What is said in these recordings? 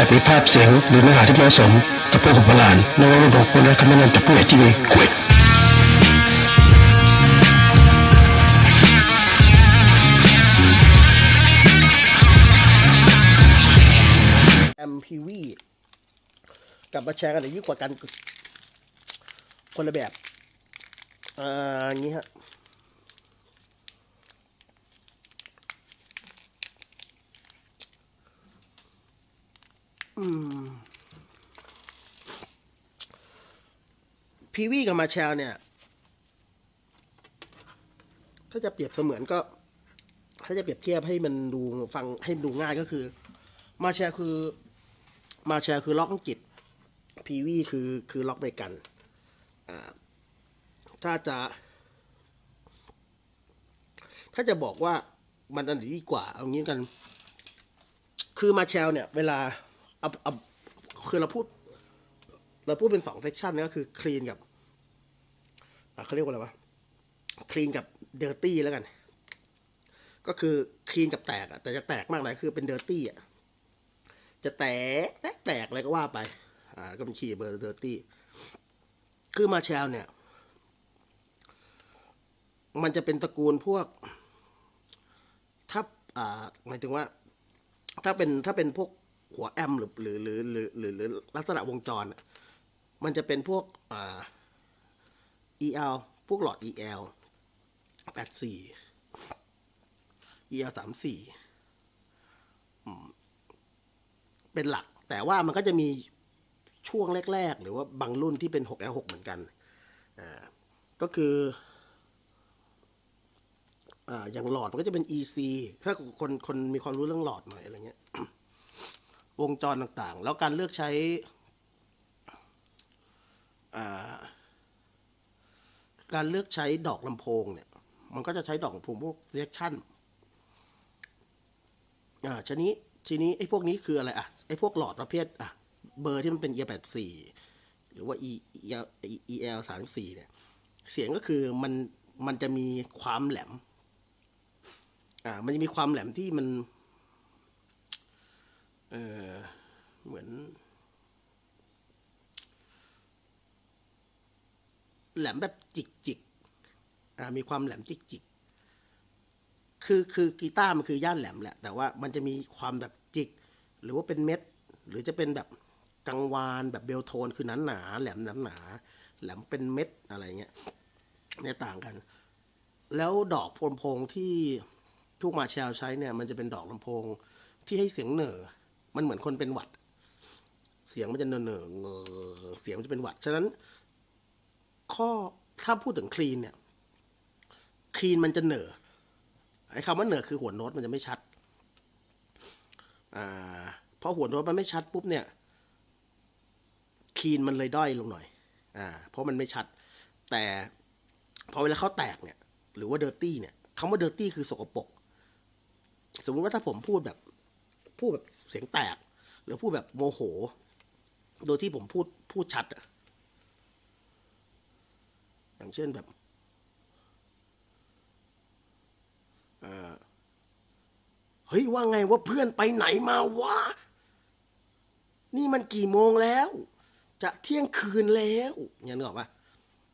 อาจมีภาพเสียงหรือเนื้อหาที่ไม่เหมาะสมต่อผู้ของโบราณในวันรุ่นของคุณและคำแนะนำจากผู้ใหญ่ที่มีเกียรติ MPV กลับมาแชร์กันเลยยิ่งกว่ากัน คนละแบบ อ่าอย่างนี้ฮะ อืม PV กับมาแชร์เนี่ย ถ้าจะเปรียบเสมือนก็ ถ้าจะเปรียบเทียบให้มันดูฟังให้ดูง่ายก็คือ มาแชร์คือ มาแชร์คือล็อกอังกฤษพีวีคือคือล็อกเมกันถ้าจะ ถ้าจะบอกว่ามันอันไหนดีกว่า เอางี้กัน คือมาแชลเนี่ย เวลา เอาเอาคือเราพูด เราพูดเป็นสองเซกชันนี่ก็คือคลีนกับเขาเรียกว่าอะไรวะคลีนกับเดอร์ตี้แล้วกัน ก็คือคลีนกับแตกอะแต่จะแตกมากหน่อยคือเป็นเดอร์ตี้อะจะแตกแตกแตกอะไรก็ว่าไป อ่า ก็เป็นคีย์เบอร์เดอร์ตี้คือมาแชลเนี่ย มันจะเป็นตระกูลพวก ถ้าอ่าหมายถึงว่า ถ้าเป็นถ้าเป็นพวก หัวแอมหรือหรือหรือหรือหรือหรือลักษณะวงจร มันจะเป็นพวกอ่า EL พวกหลอด EL แปดสี่ EL สามสี่เป็นหลัก แต่ว่ามันก็จะมีช่วงแรก ๆ หรือว่าบางรุ่นที่เป็น 6L6 เหมือนกัน อ่า ก็คืออ่าอย่างหลอดมันก็จะเป็น EC ถ้าคนคนมีความรู้เรื่องหลอดหน่อยอะไรเงี้ย วงจรต่างๆ แล้วการเลือกใช้การเลือกใช้ดอกลำโพงเนี่ย มันก็จะใช้ดอกลำโพงพวกเรียกชั่นอ่าชนี้ทีนี้ไอ้พวกนี้คืออะไรอะไอ้พวกหลอดประเภทอะเบอร์ที่มันเป็น e แปดสี่หรือว่า e e l สามสี่เนี่ย เสียงก็คือมันมันจะมีความแหลม อ่า มันจะมีความแหลมที่มัน เออเหมือน แหลมแบบจิกจิกมีความแหลมจิกจิกคือคือกีตาร์มันคือย่านแหลมแหละ แต่ว่ามันจะมีความแบบจิก หรือว่าเป็นเม็ด หรือจะเป็นแบบกังวานแบบเบลโทนคือหนาหนาแหลมหนาหนาแหลมเป็นเม็ดอะไรเงี้ยเนี่ยต่างกัน แล้วดอกพลพงที่ทุกมาแชลใช้เนี่ย มันจะเป็นดอกลำโพงที่ให้เสียงเหน่อ มันเหมือนคนเป็นหวัด เสียงมันจะเนอเนอเงเสียงมันจะเป็นหวัด ฉะนั้น ข้อถ้าพูดถึงคลีนเนี่ยคลีนมันจะเหนอไอ้คำว่าเหนอคือหัวโน้ตมันจะไม่ชัดอ่าพอหัวโน้ตมันไม่ชัดปุ๊บเนี่ยคลีนมันเลยด้อยลงหน่อย อ่า เพราะมันไม่ชัด แต่พอเวลาเขาแตกเนี่ย หรือว่าเดอร์ตี้เนี่ยคำว่าเดอร์ตี้คือสกปรก สมมุติว่าถ้าผมพูดแบบ พูดแบบเสียงแตก หรือพูดแบบโมโห โดยที่ผมพูดพูดชัดอะอย่างเช่นแบบเฮ้ยว่าไงว่าเพื่อนไปไหนมาวะ นี่มันกี่โมงแล้ว จะเที่ยงคืนแล้วเนี่ยนึกออกปะ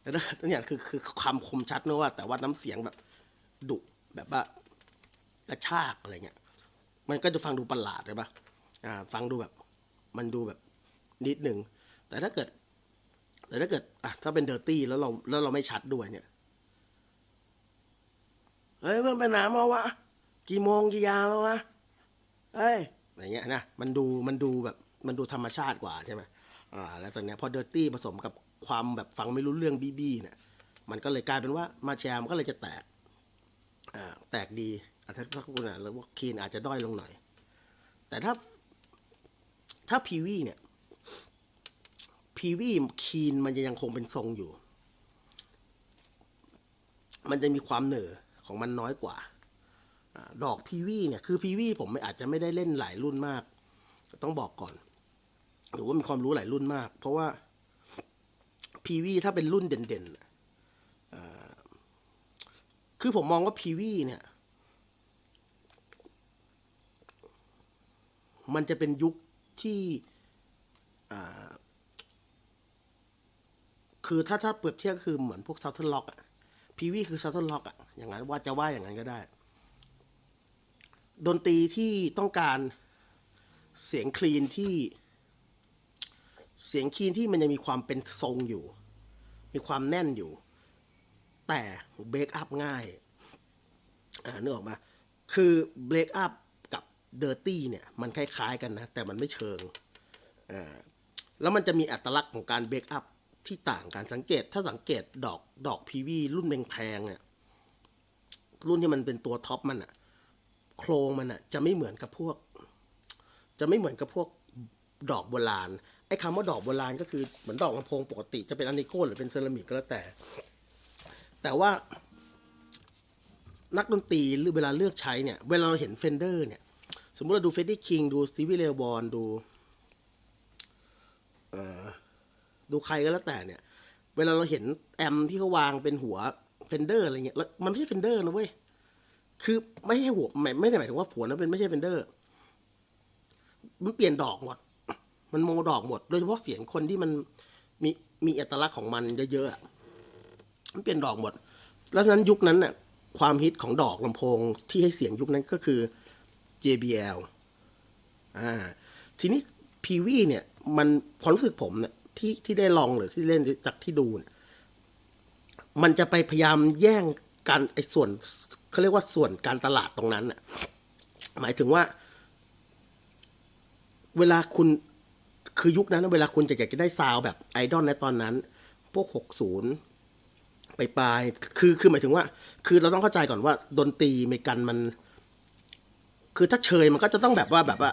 แต่นั่นเนี่ยคือคือความคมชัดนะว่า แต่ว่าน้ำเสียงแบบดุแบบว่ากระชากอะไรเงี้ย มันก็จะฟังดูประหลาดเลยปะอ่า ฟังดูแบบ มันดูแบบนิดหนึ่ง แต่ถ้าเกิด แต่ถ้าเกิด อะ ถ้าเป็นเดอร์ตี้แล้วเรา แล้วเราไม่ชัดด้วยเนี่ย เฮ้ยเพื่อนไปไหนมาวะ กี่โมงกี่ยาแล้ววะเอ้ยอะไรเงี้ยนะ มันดู มันดูแบบ มันดูธรรมชาติกว่าใช่ไหมอ่า แล้วตอนเนี้ยพอเดอร์ตี้ผสมกับความแบบฟังไม่รู้เรื่องบี้บี้เนี่ย มันก็เลยกลายเป็นว่ามาแชร์มันก็เลยจะแตก อ่า แตกดี อะถ้าถ้าคุณอะแล้วว่าคีนอาจจะด้อยลงหน่อย แต่ถ้า ถ้าพีวีเนี่ยพีวีคีนมันจะยังคงเป็นทรงอยู่ มันจะมีความเหน่อของมันน้อยกว่าดอกพีวีเนี่ยคือพีวีผมอาจจะไม่ได้เล่นหลายรุ่นมาก ต้องบอกก่อน หรือว่ามีความรู้หลายรุ่นมาก เพราะว่าพีวีถ้าเป็นรุ่นเด่นๆคือผมมองว่าพีวีเนี่ย มันจะเป็นยุคที่คือถ้าถ้าเปรียบเทียบก็คือเหมือนพวก Southern Rock อะพีวีคือ Southern Rock อะอย่างนั้นว่าจะว่าอย่างนั้นก็ได้ ดนตรีที่ต้องการเสียงคลีนที่เสียงคลีนที่มันยังมีความเป็นทรงอยู่ มีความแน่นอยู่ แต่เบรกอัพง่ายอ่านึกออกมา คือเบรกอัพ เดอร์ตี้เนี่ยมันคล้ายๆกันนะ แต่มันไม่เชิงอ่าแล้วมันจะมีอัตลักษณ์ของการเบรกอัพที่ต่างกันสังเกตถ้าสังเกตดอกดอกพีวีรุ่นแพงๆเนี่ยรุ่นที่มันเป็นตัวท็อปมันอะโครงมันอะจะไม่เหมือนกับพวก จะไม่เหมือนกับพวกดอกโบราณไอ้คำว่าดอกโบราณก็คือเหมือนดอกลำโพงปกติจะเป็นอนิโก้หรือเป็นเซรามิกก็แล้วแต่ แต่ว่านักดนตรีหรือเวลาเลือกใช้เนี่ย เวลาเราเห็นเฟนเดอร์เนี่ย สมมติเราดูเฟดดี้คิงดูสตีวีเลวอนดูเอ่อดูใครก็แล้วแต่เนี่ย เวลาเราเห็นแอมที่เขาวางเป็นหัวเฟนเดอร์อะไรเงี้ยแล้วมันไม่ใช่เฟนเดอร์นะเว้ย คือไม่ใช่หัวไม่ไม่ได้หมายถึงว่าหัวนั้นเป็นไม่ใช่เฟนเดอร์ มันเปลี่ยนดอกหมด มันโมดอกหมด โดยเฉพาะเสียงคนที่มันมีมีอัตลักษณ์ของมันเยอะๆอะมันเปลี่ยนดอกหมด แล้วฉะนั้นยุคนั้นน่ะความฮิตของดอกลำโพงที่ให้เสียงยุคนั้นก็คือ JBL อ่าทีนี้ PV เนี่ยมันความรู้สึกผมเนี่ยที่ที่ได้ลองหรือที่เล่นจากที่ดูเนี่ยมันจะไปพยายามแย่งกันไอ้ส่วนเขาเรียกว่าส่วนการตลาดตรงนั้นน่ะหมายถึงว่า เวลาคุณคือยุคนั้น เวลาคุณจะอยากจะได้ซาวแบบไอดอลในตอนนั้น พวกหกศูนย์ไปปลายคือคือหมายถึงว่า คือเราต้องเข้าใจก่อนว่า ดนตรีเมกันมัน คือถ้าเชยมันก็จะต้องแบบว่าแบบว่า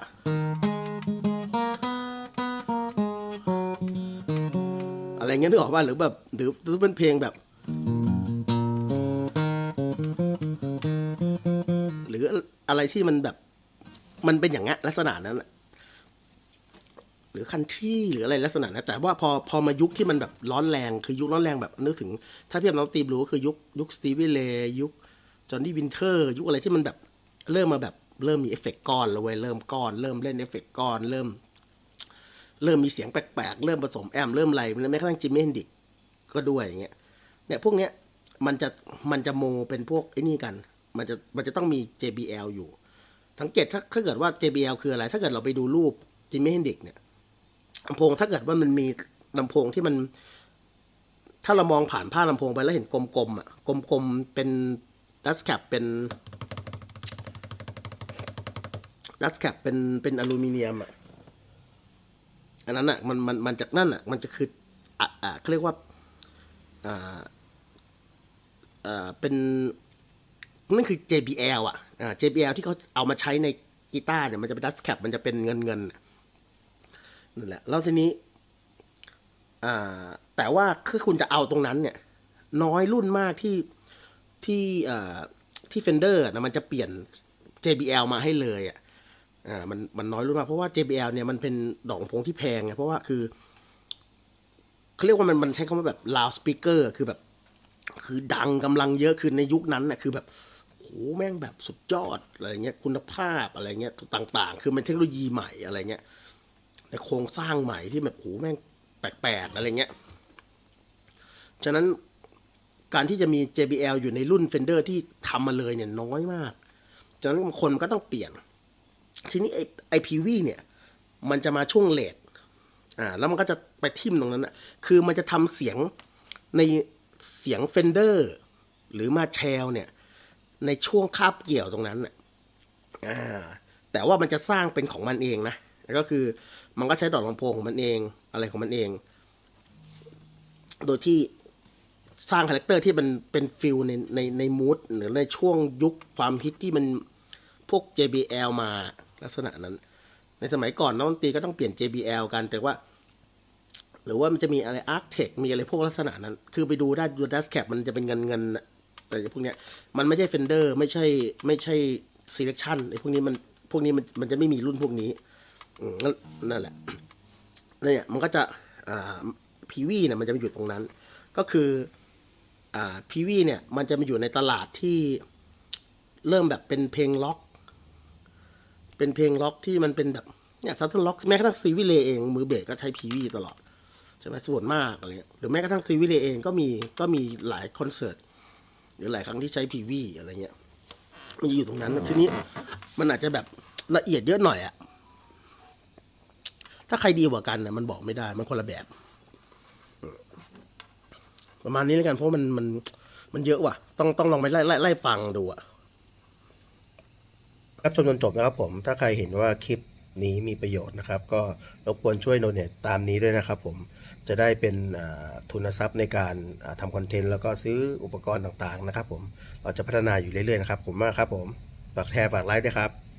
อะไรเงี้ยนึกออกป่ะหรือแบบหรือหรือเป็นเพลงแบบ หรืออะไรที่มันแบบ มันเป็นอย่างเงี้ยลักษณะนั้นหรือคันทรีหรืออะไรลักษณะนั้นแต่ว่าพอพอมายุคที่มันแบบร้อนแรงคือยุคร้อนแรงแบบนึกถึง ถ้าเทียบน้องตีบรู้ก็คือยุคยุคสตีวีเลยุคจอห์นนี่วินเทอร์ ยุคอะไรที่มันแบบเริ่มมาแบบ เริ่มมีเอฟเฟกต์ก้อนแล้วเว้ยเริ่มก้อน เริ่มเล่นเอฟเฟกต์ก้อน เริ่ม เริ่มมีเสียงแปลกๆ เริ่มผสมแอม เริ่มอะไรแม้กระทั่งจิมมี่เฮนดิกก็ด้วยอย่างเงี้ยเนี่ยพวกเนี้ยมันจะมันจะโมเป็นพวกไอ้นี่กัน มันจะมันจะต้องมี JBL อยู่สังเกตถ้าถ้าเกิดว่า JBL คืออะไร ถ้าเกิดเราไปดูรูปจิมมี่เฮนดิกเนี่ยลำโพงถ้าเกิดว่ามันมีลำโพงที่มัน ถ้าเรามองผ่านผ้าลำโพงไปแล้วเห็นกลมๆอะกลมๆเป็นดัสแคปเป็น ดัสแคปเป็นเป็นอลูมิเนียมอะอันนั้นอะมันมันมันจากนั่นอะ มันจะคืออะอะเขาเรียกว่าอ่าอ่าเป็นนั่นคือ JBL อะอ่า JBL ที่เขาเอามาใช้ในกีตาร์เนี่ยมันจะเป็นดัสแคปมันจะเป็นเงินเงินนั่นแหละแล้วทีนี้อ่าแต่ว่าคือคุณจะเอาตรงนั้นเนี่ย น้อยรุ่นมากที่ที่อ่าที่เฟนเดอร์นะมันจะเปลี่ยน JBL มาให้เลยอะ อ่ามันมันน้อยรุ่นมากเพราะว่า JBL เนี่ยมันเป็นดอกลำโพงที่แพงไงเพราะว่าคือเขาเรียกว่ามันมันใช้คำว่าแบบ loud speaker คือแบบ คือดังกำลังเยอะคือในยุคนั้นน่ะคือแบบโหแม่งแบบสุดยอดอะไรเงี้ยคุณภาพอะไรเงี้ยต่างๆ คือมันเทคโนโลยีใหม่อะไรเงี้ยในโครงสร้างใหม่ที่แบบโหแม่งแปลกๆอะไรเงี้ยฉะนั้นการที่จะมี JBL อยู่ในรุ่น Fender ที่ทำมาเลยเนี่ยน้อยมาก ฉะนั้นคนมันก็ต้องเปลี่ยน ทีนี้ไอพีวีเนี่ย มันจะมาช่วงเลทอ่า แล้วมันก็จะไปทิ่มตรงนั้นอะคือมันจะทำเสียงในเสียง Fender หรือมาแชลเนี่ย ในช่วงคาบเกี่ยวตรงนั้นน่ะอ่า แต่ว่ามันจะสร้างเป็นของมันเองนะ ก็คือมันก็ใช้ดอกลำโพงของมันเอง อะไรของมันเอง โดยที่สร้างคาแรคเตอร์ที่มันเป็นฟิลในในในมูดหรือในช่วงยุคความฮิตที่มันพวก JBL มา ลักษณะนั้น ในสมัยก่อนนักดนตรีก็ต้องเปลี่ยน JBL กันแต่ว่า หรือว่ามันจะมีอะไร Arctech มีอะไรพวกลักษณะนั้น คือไปดูได้ดูดัสแคปมันจะเป็นเงินเงินอะไรพวกเนี้ยมันไม่ใช่ Fender ไม่ใช่ไม่ใช่ Selection ไอ้พวกนี้มันพวกนี้มันมันจะไม่มีรุ่นพวกนี้นั่นแหละเนี่ยมันก็จะอ่าพีวีเนี่ยมันจะมาอยู่ตรงนั้น ก็คืออ่าพีวีเนี่ยมันจะมาอยู่ในตลาดที่เริ่มแบบเป็นเพลงล็อก เป็นเพลงล็อกที่มันเป็นแบบเนี่ยซัตเทอร์ล็อกแม้กระทั่งซีวิเลเองมือเบสก็ใช้พีวีตลอดใช่ไหมส่วนมากอะไรเงี้ยหรือแม้กระทั่งซีวิเลเองก็มีก็มีหลายคอนเสิร์ตหรือหลายครั้งที่ใช้พีวีอะไรเงี้ยมันอยู่ตรงนั้นทีนี้มันอาจจะแบบละเอียดเยอะหน่อยอะถ้าใครดีกว่ากันนะมันบอกไม่ได้มันคนละแบบ ประมาณนี้แล้วกันเพราะมันมันมันเยอะว่ะ ต้องต้องลองไปไล่ไล่ไล่ฟังดูอะ รับชมจนจบนะครับผม ถ้าใครเห็นว่าคลิปนี้มีประโยชน์นะครับ ก็รบกวนช่วยโนเนตตามนี้ด้วยนะครับผมจะได้เป็นทุนทรัพย์ในการทำคอนเทนต์แล้วก็ซื้ออุปกรณ์ต่างๆนะครับผมเราจะพัฒนาอยู่เรื่อยๆนะครับผมมากครับผมฝากแชร์ฝากไลค์ด้วยครับ